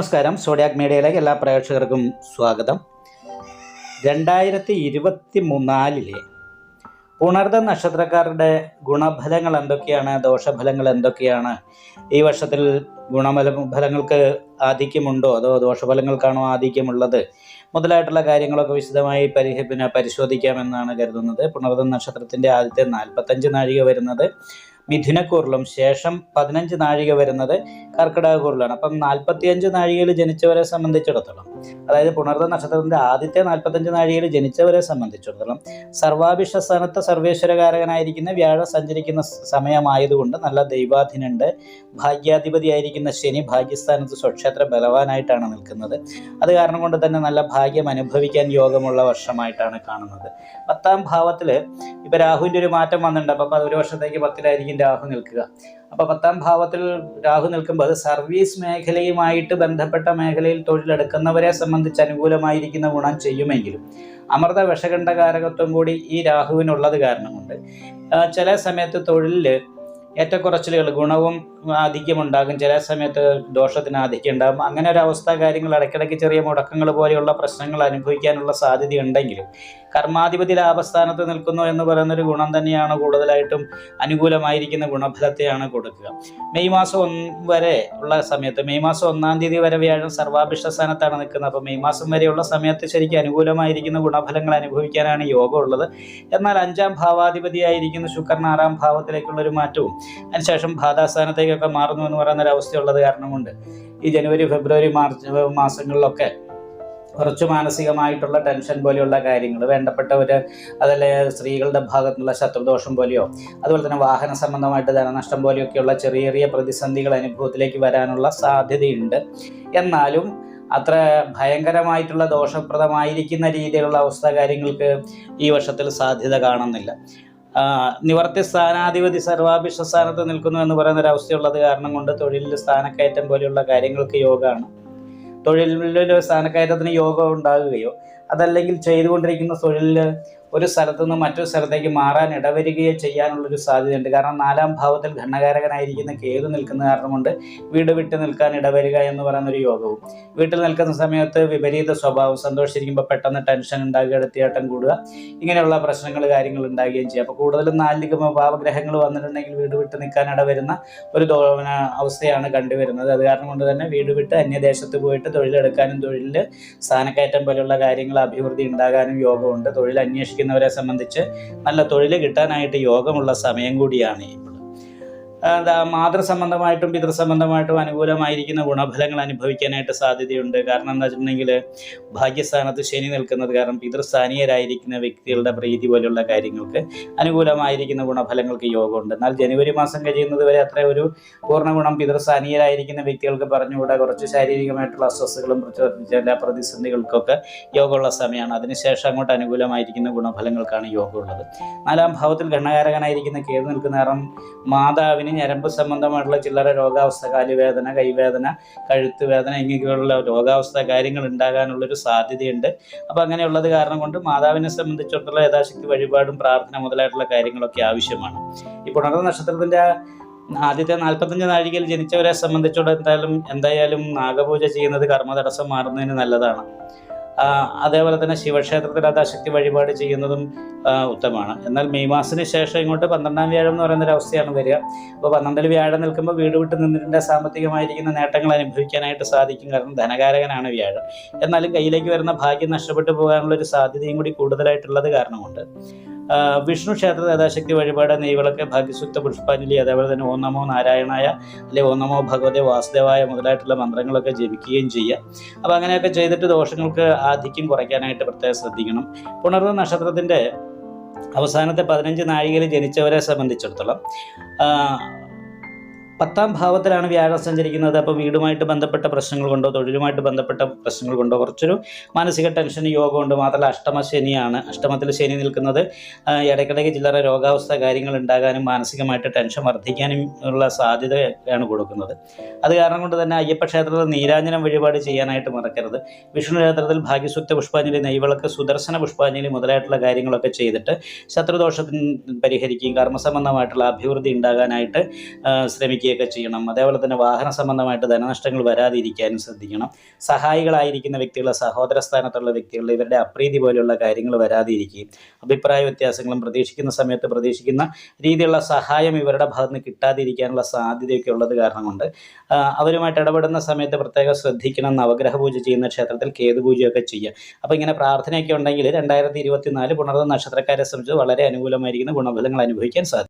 നമസ്കാരം. സോഡിയാക് മീഡിയയിലേക്ക് എല്ലാ പ്രേക്ഷകർക്കും സ്വാഗതം. രണ്ടായിരത്തി ഇരുപത്തി മൂന്നാലിലെ പുണർദ നക്ഷത്രക്കാരുടെ ഗുണഫലങ്ങൾ എന്തൊക്കെയാണ് ദോഷഫലങ്ങൾ എന്തൊക്കെയാണ്? ഈ വർഷത്തിൽ ഗുണഫല ഫലങ്ങൾക്ക് ആധിക്യമുണ്ടോ അതോ ദോഷഫലങ്ങൾക്കാണോ ആധിക്യമുള്ളത്? മുതലായിട്ടുള്ള കാര്യങ്ങളൊക്കെ വിശദമായി പരി പിന്നെ പരിശോധിക്കാമെന്നാണ് കരുതുന്നത്. പുണർദ നക്ഷത്രത്തിന്റെ ആദ്യത്തെ നാൽപ്പത്തഞ്ച് നാഴിക വരുന്നത് മിഥുനക്കൂറിലും ശേഷം പതിനഞ്ച് നാഴിക വരുന്നത് കർക്കിടകക്കൂറിലാണ് അപ്പം നാൽപ്പത്തിയഞ്ച് നാഴികയിൽ ജനിച്ചവരെ സംബന്ധിച്ചിടത്തോളം അതായത് പുണർദ നക്ഷത്രത്തിന്റെ ആദ്യത്തെ നാൽപ്പത്തഞ്ച് നാഴികയിൽ ജനിച്ചവരെ സംബന്ധിച്ചിടത്തോളം സർവാഭിഷ സ്ഥാനത്ത് സർവേശ്വരകാരകനായിരിക്കുന്ന വ്യാഴം സഞ്ചരിക്കുന്ന സമയമായതുകൊണ്ട് നല്ല ദൈവാധീനുണ്ട് ഭാഗ്യാധിപതിയായിരിക്കുന്ന ശനി ഭാഗ്യസ്ഥാനത്ത് സ്വക്ഷേത്ര ബലവാനായിട്ടാണ് നിൽക്കുന്നത്. അത് കാരണം കൊണ്ട് തന്നെ നല്ല ഭാഗ്യം അനുഭവിക്കാൻ യോഗമുള്ള വർഷമായിട്ടാണ് കാണുന്നത്. പത്താം ഭാവത്തിൽ ഇപ്പൊ രാഹുവിന്റെ ഒരു മാറ്റം വന്നിട്ടുണ്ട്. അപ്പൊ ഒരു വർഷത്തേക്ക് പത്തിലായിരിക്കും രാഹു നിൽക്കുക. അപ്പൊ പത്താം ഭാവത്തിൽ രാഹു നിൽക്കുമ്പോൾ അത് സർവീസ് മേഖലയുമായിട്ട് ബന്ധപ്പെട്ട മേഖലയിൽ തൊഴിലെടുക്കുന്നവരെ സംബന്ധിച്ച് അനുകൂലമായിരിക്കുന്ന ഗുണം ചെയ്യുമെങ്കിലും അമൃത വിഷകണ്ഠകാരകത്വം കൂടി ഈ രാഹുവിനുള്ളത് കാരണം കൊണ്ട് ചില സമയത്ത് തൊഴിലിൽ ഏറ്റക്കുറച്ചിലുകൾ ഗുണവും ആധിക്യമുണ്ടാകും. ചില സമയത്ത് ദോഷത്തിന് ആധിക്യം ഉണ്ടാകും. അങ്ങനെ ഒരു അവസ്ഥ കാര്യങ്ങൾ ഇടയ്ക്കിടയ്ക്ക് ചെറിയ മുടക്കങ്ങൾ പോലെയുള്ള പ്രശ്നങ്ങൾ അനുഭവിക്കാനുള്ള സാധ്യതയുണ്ടെങ്കിലും കർമാധിപതി ലാഭസ്ഥാനത്ത് നിൽക്കുന്നു എന്ന് പറയുന്നൊരു ഗുണം തന്നെയാണ് കൂടുതലായിട്ടും അനുകൂലമായിരിക്കുന്ന ഗുണഫലത്തെയാണ് കൊടുക്കുക. മെയ് മാസം വരെ ഉള്ള സമയത്ത് മെയ് മാസം ഒന്നാം തീയതി വരെ വ്യാഴം സർവാഭിഷ്ട സ്ഥാനത്താണ് നിൽക്കുന്നത്. അപ്പോൾ മെയ് മാസം വരെയുള്ള സമയത്ത് ശരിക്കും അനുകൂലമായിരിക്കുന്ന ഗുണഫലങ്ങൾ അനുഭവിക്കാനാണ് യോഗം ഉള്ളത്. എന്നാൽ അഞ്ചാം ഭാവാധിപതിയായിരിക്കുന്ന ശുക്രൻ. ആറാം ഭാവത്തിലേക്കുള്ള ഒരു മാറ്റവും അതിനുശേഷം ബാധാസ്ഥാനത്തേക്കൊക്കെ മാറുന്നു എന്ന് പറയുന്ന ഒരു അവസ്ഥയുള്ളത് കാരണം കൊണ്ട് ഈ ജനുവരി ഫെബ്രുവരി മാർച്ച് മാസങ്ങളിലൊക്കെ കുറച്ച് മാനസികമായിട്ടുള്ള ടെൻഷൻ പോലെയുള്ള കാര്യങ്ങൾ വേണ്ടപ്പെട്ടവർ അതല്ലേ സ്ത്രീകളുടെ ഭാഗത്തുനിന്നുള്ള ശത്രുദോഷം പോലെയോ അതുപോലെ തന്നെ വാഹന സംബന്ധമായിട്ട് ധനനഷ്ടം പോലെയൊക്കെയുള്ള ചെറിയ ചെറിയ പ്രതിസന്ധികൾ അനുഭവത്തിലേക്ക് വരാനുള്ള സാധ്യതയുണ്ട്. എന്നാലും അത്ര ഭയങ്കരമായിട്ടുള്ള ദോഷപ്രദമായിരിക്കുന്ന രീതിയിലുള്ള അവസ്ഥ കാര്യങ്ങൾക്ക് ഈ വർഷത്തിൽ സാധ്യത കാണുന്നില്ല. നിവർത്തി സ്ഥാനാധിപതി സർവാഭിഷ സ്ഥാനത്ത് നിൽക്കുന്നു എന്ന് പറയുന്ന ഒരു അവസ്ഥയുള്ളത് കാരണം കൊണ്ട് തൊഴിലിൽ സ്ഥാനക്കയറ്റം പോലെയുള്ള കാര്യങ്ങൾക്ക് യോഗമാണ്. തൊഴിലിൽ സ്ഥാനക്കയറ്റത്തിന് യോഗം ഉണ്ടാകുകയോ അതല്ലെങ്കിൽ ചെയ്തുകൊണ്ടിരിക്കുന്ന തൊഴിലിൽ ഒരു സ്ഥലത്തു നിന്ന് മറ്റൊരു സ്ഥലത്തേക്ക് മാറാൻ ഇടവരികയോ ചെയ്യാനുള്ളൊരു സാധ്യതയുണ്ട്. കാരണം നാലാം ഭാവത്തിൽ ഘണ്ണകാരകനായിരിക്കുന്ന കേതു നിൽക്കുന്ന കാരണം കൊണ്ട് വീട് വിട്ട് നിൽക്കാൻ ഇടവരിക എന്ന് പറയുന്ന ഒരു യോഗവും. വീട്ടിൽ നിൽക്കുന്ന സമയത്ത് വിപരീത സ്വഭാവം സന്തോഷിച്ചിരിക്കുമ്പോൾ പെട്ടെന്ന് ടെൻഷൻ ഉണ്ടാകുക എടുത്തിയാട്ടം കൂടുക ഇങ്ങനെയുള്ള പ്രശ്നങ്ങൾ കാര്യങ്ങൾ ഉണ്ടാകുകയും ചെയ്യും. അപ്പോൾ കൂടുതലും നാലിക ഭാവഗ്രഹങ്ങൾ വന്നിട്ടുണ്ടെങ്കിൽ വീട് വിട്ട് നിൽക്കാൻ ഇടവരുന്ന ഒരു അവസ്ഥയാണ് കണ്ടുവരുന്നത്. അത് കാരണം കൊണ്ട് തന്നെ വീട് വിട്ട് അന്യദേശത്ത് പോയിട്ട് തൊഴിലെടുക്കാനും തൊഴിലിൽ സ്ഥാനക്കയറ്റം പോലെയുള്ള കാര്യങ്ങൾ അഭിവൃദ്ധി ഉണ്ടാകാനും യോഗമുണ്ട്. തൊഴിൽ അന്വേഷിക്കുന്നവരെ സംബന്ധിച്ച് നല്ല തൊഴിൽ കിട്ടാനായിട്ട് യോഗമുള്ള സമയം കൂടിയാണ് എന്താ മാതൃസംബന്ധമായിട്ടും പിതൃസംബന്ധമായിട്ടും അനുകൂലമായിരിക്കുന്ന ഗുണഫലങ്ങൾ അനുഭവിക്കാനായിട്ട് സാധ്യതയുണ്ട്. കാരണം എന്താ വെച്ചിട്ടുണ്ടെങ്കിൽ ഭാഗ്യസ്ഥാനത്ത് ശനി നിൽക്കുന്നത് കാരണം പിതൃസ്ഥാനീയരായിരിക്കുന്ന വ്യക്തികളുടെ പ്രീതി പോലുള്ള കാര്യങ്ങൾക്ക് അനുകൂലമായിരിക്കുന്ന ഗുണഫലങ്ങൾക്ക് യോഗമുണ്ട്. എന്നാൽ ജനുവരി മാസം കഴിയുന്നത് വരെ അത്ര ഒരു പൂർണ ഗുണം പിതൃസ്ഥാനീയരായിരിക്കുന്ന വ്യക്തികൾക്ക് പറഞ്ഞുകൂടാ. കുറച്ച് ശാരീരികമായിട്ടുള്ള അസ്വസ്ഥകളും ചില പ്രതിസന്ധികൾക്കൊക്കെ യോഗമുള്ള സമയമാണ്. അതിനുശേഷം അങ്ങോട്ട് അനുകൂലമായിരിക്കുന്ന ഗുണഫലങ്ങൾക്കാണ് യോഗമുള്ളത്. നാലാം ഭാവത്തിൽ ഗണകാരകനായിരിക്കുന്ന കേതു നിൽക്കുന്ന കാരണം മാതാവിന് ഞരമ്പ് സംബന്ധമായിട്ടുള്ള ചില്ലറ രോഗാവസ്ഥ കാലുവേദന കൈവേദന കഴുത്ത് വേദന ഇങ്ങനെയുള്ള രോഗാവസ്ഥ കാര്യങ്ങൾ ഉണ്ടാകാനുള്ളൊരു സാധ്യതയുണ്ട്. അപ്പോൾ അങ്ങനെയുള്ളത് കാരണം കൊണ്ട് മാതാവിനെ സംബന്ധിച്ചിടത്തോളം യഥാശക്തി വഴിപാടും പ്രാർത്ഥന മുതലായിട്ടുള്ള കാര്യങ്ങളൊക്കെ ആവശ്യമാണ്. ഈ പുണർന്ന നക്ഷത്രത്തിന്റെ ആദ്യത്തെ നാൽപ്പത്തഞ്ച് നാഴികയിൽ ജനിച്ചവരെ സംബന്ധിച്ചിടത്തോളം എന്തായാലും എന്തായാലും നാഗപൂജ ചെയ്യുന്നത് കർമ്മതടസ്സം മാറുന്നതിന് നല്ലതാണ്. അതേപോലെ തന്നെ ശിവക്ഷേത്രത്തിൽ അതാശക്തി വഴിപാട് ചെയ്യുന്നതും ഉത്തമമാണ്. എന്നാൽ മെയ് മാസത്തിന് ശേഷം ഇങ്ങോട്ട് പന്ത്രണ്ടാം വ്യാഴം എന്ന് പറയുന്ന ഒരു അവസ്ഥയാണ് വരിക. അപ്പോൾ പന്ത്രണ്ടിൽ വ്യാഴം നിൽക്കുമ്പോൾ വീട് വിട്ട് നിന്നിട്ട് സാമ്പത്തികമായിരിക്കുന്ന നേട്ടങ്ങൾ അനുഭവിക്കാനായിട്ട് സാധിക്കും. കാരണം ധനകാരകനാണ് വ്യാഴം. എന്നാലും കയ്യിലേക്ക് വരുന്ന ഭാഗ്യം നഷ്ടപ്പെട്ടു പോകാനുള്ള ഒരു സാധ്യതയും കൂടി കൂടുതലായിട്ടുള്ളത് കാരണമുണ്ട്. വിഷ്ണു ക്ഷേത്ര യഥാശക്തി വഴിപാട് നെയ്വിളക്ക് ഭാഗ്യസുക്ത പുഷ്പാഞ്ജലി അതേപോലെ തന്നെ ഓം നമോ നാരായണായ അല്ലെങ്കിൽ ഓം നമോ ഭഗവതി വാസുദേവായ മുതലായിട്ടുള്ള മന്ത്രങ്ങളൊക്കെ ജപിക്കുകയും ചെയ്യുക. അപ്പോൾ അങ്ങനെയൊക്കെ ചെയ്തിട്ട് ദോഷങ്ങൾക്ക് ആധിക്യം കുറയ്ക്കാനായിട്ട് പ്രത്യേകം ശ്രദ്ധിക്കണം. പുണർന്ന നക്ഷത്രത്തിന്റെ അവസാനത്തെ പതിനഞ്ച് നാഴികയിൽ ജനിച്ചവരെ സംബന്ധിച്ചിടത്തോളം പത്താം ഭാവത്തിലാണ് വ്യാഴം സഞ്ചരിക്കുന്നത്. അപ്പോൾ വീടുമായിട്ട് ബന്ധപ്പെട്ട പ്രശ്നങ്ങൾ കൊണ്ടോ തൊഴിലുമായിട്ട് ബന്ധപ്പെട്ട പ്രശ്നങ്ങൾ കൊണ്ടോ കുറച്ചൊരു മാനസിക ടെൻഷൻ യോഗമുണ്ട് മാത്രമല്ല അഷ്ടമ ശനിയാണ്. അഷ്ടമത്തിൽ ശനി നിൽക്കുന്നത്. ഇടയ്ക്കിടയ്ക്ക് ചില്ലറ രോഗാവസ്ഥ കാര്യങ്ങൾ ഉണ്ടാകാനും മാനസികമായിട്ട് ടെൻഷൻ വർദ്ധിക്കാനും ഉള്ള സാധ്യതയാണ് കൊടുക്കുന്നത്. അത് കാരണം കൊണ്ട് തന്നെ അയ്യപ്പ ക്ഷേത്രത്തിൽ നീരാഞ്ജനം വഴിപാട് ചെയ്യാനായിട്ട് മറക്കരുത്. വിഷ്ണു ക്ഷേത്രത്തിൽ ഭാഗ്യസുക്ത പുഷ്പാഞ്ജലി നെയ്വിളക്ക് സുദർശന പുഷ്പാഞ്ജലി മുതലായിട്ടുള്ള കാര്യങ്ങളൊക്കെ ചെയ്തിട്ട് ശത്രുദോഷത്തിന് പരിഹരിക്കുകയും കർമ്മസംബന്ധമായിട്ടുള്ള അഭിവൃദ്ധി ഉണ്ടാകാനായിട്ട് ആ, ശ്രമിക്കുകയും ശ്രദ്ധിക്കുകയൊക്കെ ചെയ്യണം. അതേപോലെ തന്നെ വാഹന സംബന്ധമായിട്ട് ധനനഷ്ടങ്ങൾ വരാതിരിക്കാനും ശ്രദ്ധിക്കണം. സഹായികളായിരിക്കുന്ന വ്യക്തികളെ സഹോദര സ്ഥാനത്തുള്ള വ്യക്തികളുടെ ഇവരുടെ അപ്രീതി പോലെയുള്ള കാര്യങ്ങൾ വരാതിരിക്കുകയും അഭിപ്രായ വ്യത്യാസങ്ങളും പ്രതീക്ഷിക്കുന്ന സമയത്ത് പ്രതീക്ഷിക്കുന്ന രീതിയിലുള്ള സഹായം ഇവരുടെ ഭാഗത്ത് നിന്ന് കിട്ടാതിരിക്കാനുള്ള സാധ്യതയൊക്കെ ഉള്ളത് കാരണം കൊണ്ട് അവരുമായിട്ട് ഇടപെടുന്ന സമയത്ത് പ്രത്യേകം ശ്രദ്ധിക്കണം നവഗ്രഹ പൂജ ചെയ്യുന്ന ക്ഷേത്രത്തിൽ കേതുപൂജയൊക്കെ ചെയ്യുക. അപ്പോൾ ഇങ്ങനെ പ്രാർത്ഥനയൊക്കെ ഉണ്ടെങ്കിൽ രണ്ടായിരത്തി ഇരുപത്തിനാല് പുണർന്ന നക്ഷത്രക്കാരെ സംബന്ധിച്ച് വളരെ അനുകൂലമായിരിക്കുന്ന ഗുണഫലങ്ങൾ അനുഭവിക്കാൻ സാധിക്കും.